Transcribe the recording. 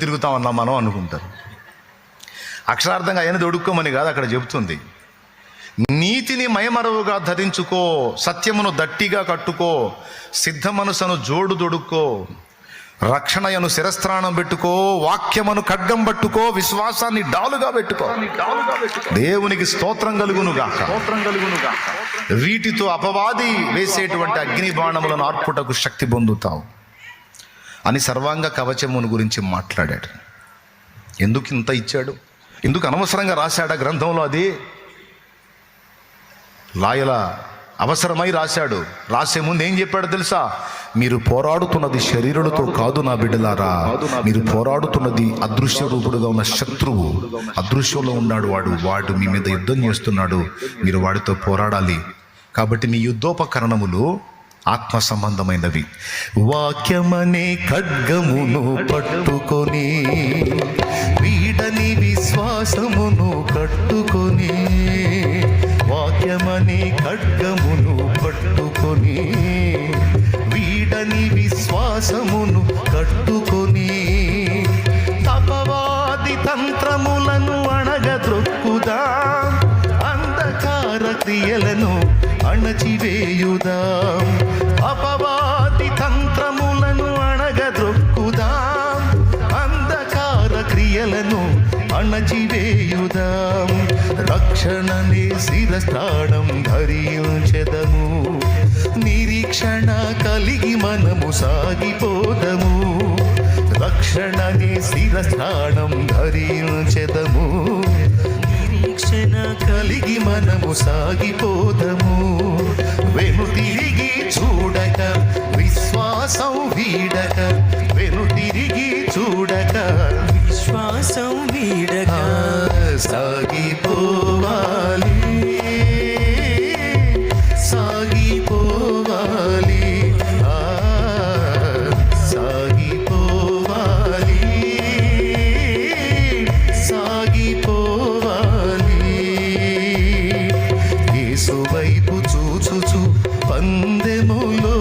తిరుగుతా ఉన్నాం మనం అనుకుంటారు. అక్షరార్థంగా ఆయన దొడుక్కోమని కాదు అక్కడ చెబుతుంది. నీతిని మయమరవుగా ధరించుకో సత్యమును దట్టిగా కట్టుకో సిద్ధ మనసును జోడు దొడుక్కో రక్షణయను శిరస్త్రాణం పెట్టుకో వాక్యమును ఖడ్గం పట్టుకో విశ్వాసాన్ని డాలుగా పెట్టుకో. దేవునికి స్తోత్రం కలుగునుగా స్తోత్రం కలుగునుగా వీటితో అపవాది వేసేటువంటి అగ్ని బాణములను ఆర్పుటకు శక్తి పొందుతావు. అని సర్వాంగ కవచమును గురించి మాట్లాడాడు. ఎందుకు ఇంత ఇచ్చాడు? ఎందుకు అనవసరంగా రాశాడు ఆ గ్రంథంలో అది? లాయల అవసరమై రాశాడు. రాసే ముందు ఏం చెప్పాడు తెలుసా? మీరు పోరాడుతున్నది శరీరులతో కాదు నా బిడ్డలారా. మీరు పోరాడుతున్నది అదృశ్య రూపుడుగా ఉన్న శత్రువు. అదృశ్యంలో ఉన్నాడు వాడు. వాడు మీ మీద యుద్ధం చేస్తున్నాడు. మీరు వాడితో పోరాడాలి. కాబట్టి మీ యుద్ధోపకరణములు ఆత్మ సంబంధమైనవి వాక్యమనే ఖడ్గమును పట్టుకొని వీడని విశ్వాసమును కట్టుకొని వాక్యమనే ఖడ్గమును పట్టుకొని వీడని విశ్వాసమును కట్టుకొని తపవాది తంత్రములను అణగద్రొక్కుదా అంధకార క్రియలను అణచివేయుదాం. అపవాది తంత్రములను అణగద్రొక్కుదాం అంధకార క్రియలను అణచివేయుదాం. రక్షణనే శిరస్థానం ధరించెదము. నిరీక్షణ కలిగి మనము సాగిపోదము. రక్షణనే శిరస్థానం ధరించెదము. కలిగి మనము సాగిపోదము. వెను తిరిగి చూడక విశ్వాసం వీడక. వెను తిరిగి చూడక విశ్వాసం వీడగా సాగిపోవాలి. పందెములో